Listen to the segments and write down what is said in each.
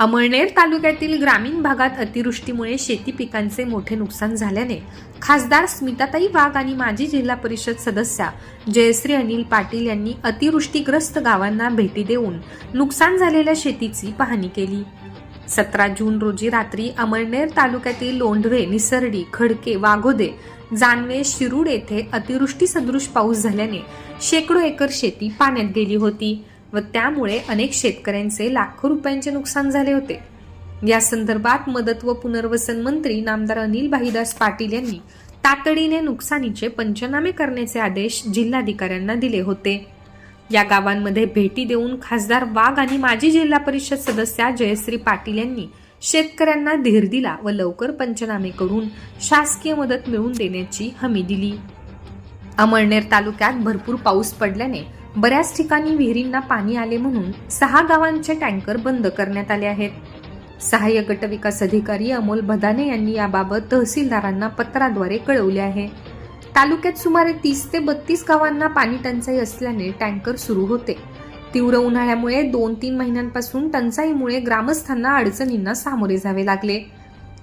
अमळनेर तालुक्यातील ग्रामीण भागात अतिवृष्टीमुळे शेती पिकांचे मोठे नुकसान झाल्याने खासदार स्मिताताई वाघ आणि माजी जिल्हा परिषद सदस्या जयश्री अनिल पाटील यांनी अतिवृष्टीग्रस्त गावांना भेटी देऊन नुकसान झालेल्या शेतीची पाहणी केली. सतरा जून रोजी रात्री अमळनेर तालुक्यातील लोंढवे निसर्डी खडके वाघोदे जानवे शिरूड येथे अतिवृष्टी सदृश पाऊस झाल्याने शेकडो एकर शेती पाण्यात गेली होती. व त्यामुळे अनेक शेतकऱ्यांचे लाखो रुपयांचे नुकसान झाले होते. या संदर्भात मदत व पुनर्वसन मंत्री नामदार अनिल भाईदास पाटील यांनी तातडीने नुकसानीचे पंचनामे करण्याचे आदेश जिल्हाधिकाऱ्यांना दिले होते. या गावांमध्ये भेटी देऊन खासदार वाघ आणि माजी जिल्हा परिषद सदस्या जयश्री पाटील यांनी शेतकऱ्यांना धीर दिला व लवकर पंचनामे करून शासकीय मदत मिळवून देण्याची हमी दिली. अमळनेर तालुक्यात भरपूर पाऊस पडल्याने बऱ्याच ठिकाणी विहिरींना पाणी आले म्हणून सहा गावांचे टँकर बंद करण्यात आले आहेत. सहाय्यक गट विकास अधिकारी अमोल भदाने यांनी याबाबत तहसीलदारांना पत्राद्वारे कळवले आहे. तालुक्यात सुमारे तीस ते बत्तीस गावांना पाणी टंचाई असल्याने टँकर सुरू होते. तीव्र उन्हाळ्यामुळे दोन तीन महिन्यांपासून टंचाईमुळे ग्रामस्थांना अडचणींना सामोरे जावे लागले.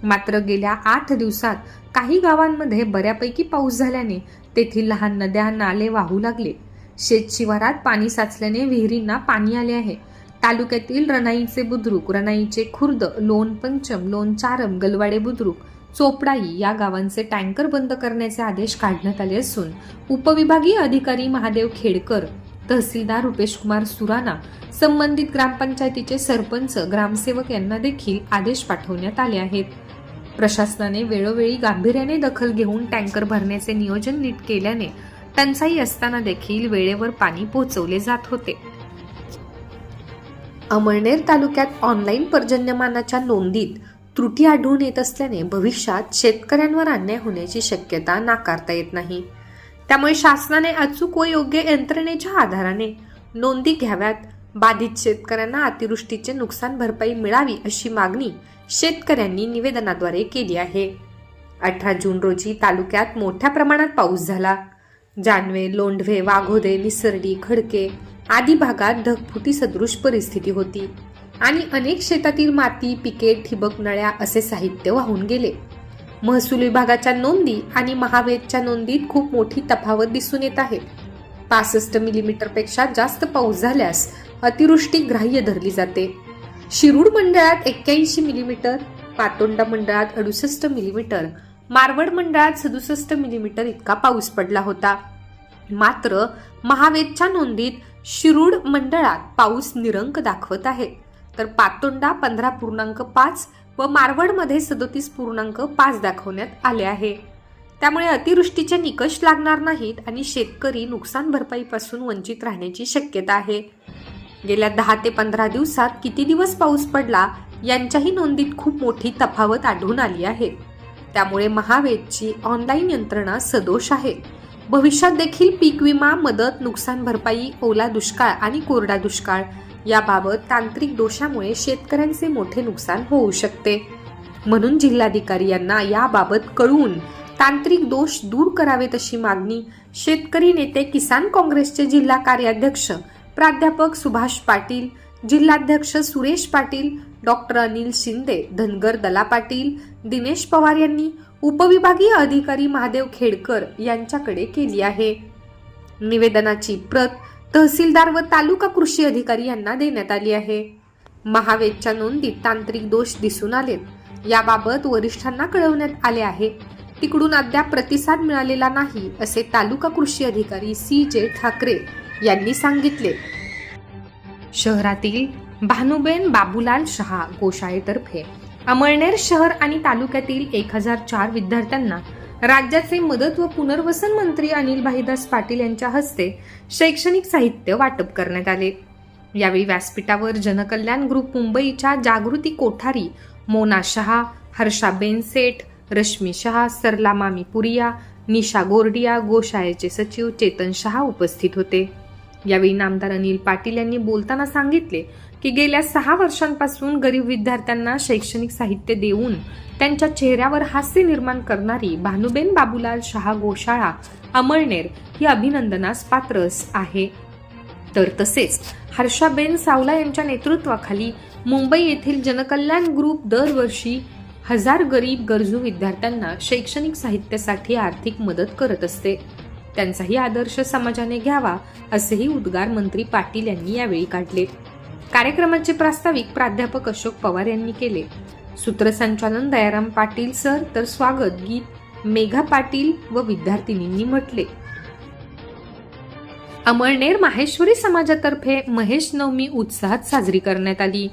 मात्र गेल्या आठ दिवसात काही गावांमध्ये बऱ्यापैकी पाऊस झाल्याने तेथील लहान नद्या नाले वाहू लागले. शेत शिवारात पाणी साचल्याने विहिरींना पाणी आले आहे. तालुक्यातील रणाईचे बुद्रुक रणाईचे खुर्द लोण पंचम लोण चारम गलवाडे बुद्रुक चोपडाई या गावांचे टँकर बंद करण्याचे आदेश काढण्यात आले असून उपविभागीय अधिकारी महादेव खेडकर तहसीलदार रुपेश कुमार सुराणा संबंधित ग्रामपंचायतीचे सरपंच ग्रामसेवक यांना देखील आदेश पाठवण्यात आले आहेत. प्रशासनाने वेळोवेळी गांभीर्याने दखल घेऊन टँकर भरण्याचे नियोजन नीट केल्याने टंचाई असताना देखील वेळेवर पाणी पोहोचवले जात होते. अमळनेर तालुक्यात ऑनलाईन पर्जन्यमानाच्या नोंदीत त्रुटी आढळून येत असल्याने भविष्यात शेतकऱ्यांवर अन्याय होण्याची शक्यता नाकारता येत नाही. त्यामुळे शासनाने अचूक व योग्य यंत्रणेच्या आधाराने नोंदी घ्याव्यात. बाधित शेतकऱ्यांना अतिवृष्टीचे नुकसान भरपाई मिळावी अशी मागणी शेतकऱ्यांनी निवेदनाद्वारे केली आहे. अठरा जून रोजी तालुक्यात मोठ्या प्रमाणात पाऊस झाला. जानवे लोंढवे वाघोदे निसर्डी खडके आदी भागात ढगफुटी सदृश परिस्थिती होती. आणि अनेक शेतातील माती पिके ठिबक नळ्या असे साहित्य वाहून गेले. महसूल विभागाच्या नोंदी आणि महावेदच्या नोंदीत खूप मोठी तफावत दिसून येत आहे. पासष्ट मिलीमीटरपेक्षा जास्त पाऊस झाल्यास अतिवृष्टी ग्राह्य धरली जाते. शिरूड मंडळात एक्क्याऐंशी मिलीमीटर पातोंडा मंडळात अडुसष्ट मिलीमीटर मारवड मंडळात सदुसष्ट मिलीमीटर इतका पाऊस पडला होता. मात्र महावेदच्या नोंदीत शिरूड मंडळात पाऊस निरंक दाखवत आहे. तर पातोंडा पंधरा पूर्णांक पाच व मारवडमध्ये सदोतीस पूर्णांक पाच दाखवण्यात आले आहे. त्यामुळे अतिवृष्टीचे निकष लागणार नाहीत आणि शेतकरी नुकसान भरपाईपासून वंचित राहण्याची शक्यता आहे. गेल्या दहा ते पंधरा दिवसात किती दिवस पाऊस पडला यांच्याही नोंदीत खूप मोठी तफावत आढळून आली आहे. त्यामुळे महावेदची ऑनलाईन यंत्रणा सदोष आहे. भविष्यात देखील पीक विमा मदत नुकसान भरपाई ओला दुष्काळ आणि कोरडा दुष्काळ याबाबत तांत्रिक दोषामुळे शेतकऱ्यांचे मोठे नुकसान होऊ शकते. म्हणून जिल्हाधिकारी यांना याबाबत कळवून तांत्रिक दोष दूर करावेत अशी मागणी शेतकरी नेते किसान काँग्रेसचे जिल्हा कार्याध्यक्ष प्राध्यापक सुभाष पाटील जिल्हाध्यक्ष सुरेश पाटील डॉक्टर अनिल शिंदे धनगर दला पाटील दिनेश पवार यांनी उपविभागीय अधिकारी महादेव खेडकर यांच्याकडे केली आहे. निवेदनाची प्रत तहसीलदार व तालुका कृषी अधिकारी यांना देण्यात आली आहे. महावेदच्या नोंदीत तांत्रिक दोष दिसून आलेत. याबाबत वरिष्ठांना कळवण्यात आले आहे. तिकडून अद्याप प्रतिसाद मिळालेला नाही असे तालुका कृषी अधिकारी सी जे ठाकरे यांनी सांगितले. शहरातील भानुबेन बाबूलाल शहा गोशाळेतर्फे. अमळनेर शहर आणि तालुक्यातील एक हजार चार विद्यार्थ्यांना राज्याचे मदत व पुनर्वसन मंत्री अनिल भाईदास पाटील यांच्या हस्ते शैक्षणिक साहित्य वाटप करण्यात आले. यावेळी व्यासपीठावर जनकल्याण ग्रुप मुंबईच्या जागृती कोठारी मोना शहा हर्षाबेन सेठ रश्मी शहा सरला मामी पुरिया निशा गोरडिया गोशाळेचे सचिव चेतन शहा उपस्थित होते. यावेळी नामदार अनिल पाटील यांनी बोलताना सांगितले की गेल्या सहा वर्षांपासून गरीब विद्यार्थ्यांना शैक्षणिक साहित्य देऊन त्यांच्या चेहऱ्यावर हास्य निर्माण करणारी भानुबेन बाबूलाल शहा गोशाळा अमळनेर ही अभिनंदनास पात्रच आहे. तर तसेच हर्षाबेन सावला यांच्या नेतृत्वाखाली मुंबई येथील जनकल्याण ग्रुप दरवर्षी हजार गरीब गरजू विद्यार्थ्यांना शैक्षणिक साहित्यासाठी आर्थिक मदत करत असते. त्यांचाही आदर्श समाजाने घ्यावा असेही उद्गार मंत्री पाटील यांनी यावेळी काढले. कार्यक्रमाचे प्रास्ताविक प्राध्यापक अशोक पवार यांनी केले. सूत्रसंचालन दयाराम पाटील सर तर स्वागत गीत मेघा पाटील व विद्यार्थिनींनी म्हटले. अमळनेर माहेश्वरी समाजातर्फे महेश नवमी उत्साहात साजरी करण्यात आली.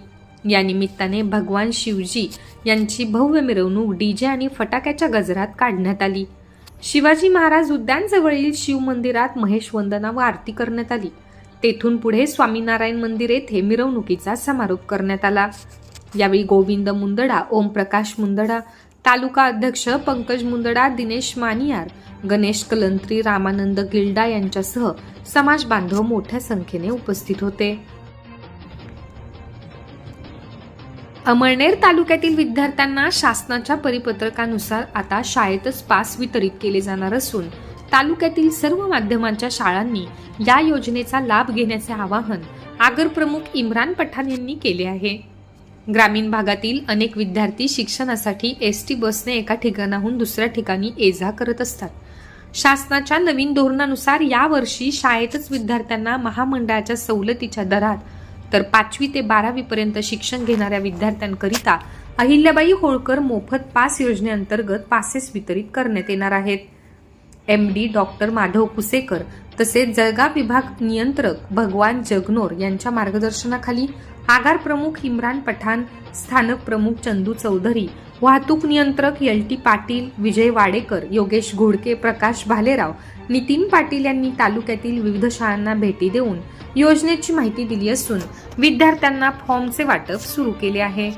या निमित्ताने भगवान शिवजी यांची भव्य मिरवणूक डीजे आणि फटाक्याच्या गजरात काढण्यात आली. शिवाजी महाराज उद्यानजवळील शिव मंदिरात महेश वंदना व आरती करण्यात आली. तेथून पुढे स्वामीनारायण मंदिर येथे मिरवणुकीचा समारोप करण्यात आला. यावेळी गोविंद मुंदडा ओमप्रकाश मुंदडा तालुका अध्यक्ष पंकज मुंदडा दिनेश मानियार गणेश कलंत्री रामानंद गिल्डा यांच्यासह समाज बांधव मोठ्या संख्येने उपस्थित होते. अमळनेर तालुक्यातील विद्यार्थ्यांना शासनाच्या परिपत्रकानुसार आता शाळेतच पास वितरित केले जाणार असून तालुक्यातील सर्व माध्यमांच्या शाळांनी या योजनेचा लाभ घेण्याचे आवाहन आगर प्रमुख इम्रान पठाण यांनी केले आहे. ग्रामीण भागातील अनेक विद्यार्थी शिक्षणासाठी एस टी बसने एका ठिकाणाहून दुसऱ्या ठिकाणी ये जा करत असतात. शासनाच्या नवीन धोरणानुसार यावर्षी शाळेतच विद्यार्थ्यांना महामंडळाच्या सवलतीच्या दरात तर पाचवी ते बारावीपर्यंत शिक्षण घेणाऱ्या विद्यार्थ्यांकरिता अहिल्याबाई होळकर मोफत पास योजनेअंतर्गत पासेस वितरित करण्यात येणार आहेत. M D doctor Madhav Kusekar तसेच जळगाव विभाग नियंत्रक भगवान जगनोर यांच्या मार्गदर्शनाखाली आगार प्रमुख इम्रान पठाण स्थानक प्रमुख चंदू चौधरी वाहतूक नियंत्रक एल टी पाटील विजय वाडेकर योगेश घोडके प्रकाश भालेराव नितीन पाटील यांनी तालुक्यातील विविध शाळांना भेटी देऊन योजनेची माहिती दिली असून विद्यार्थ्यांना फॉर्मचे वाटप सुरू केले आहे.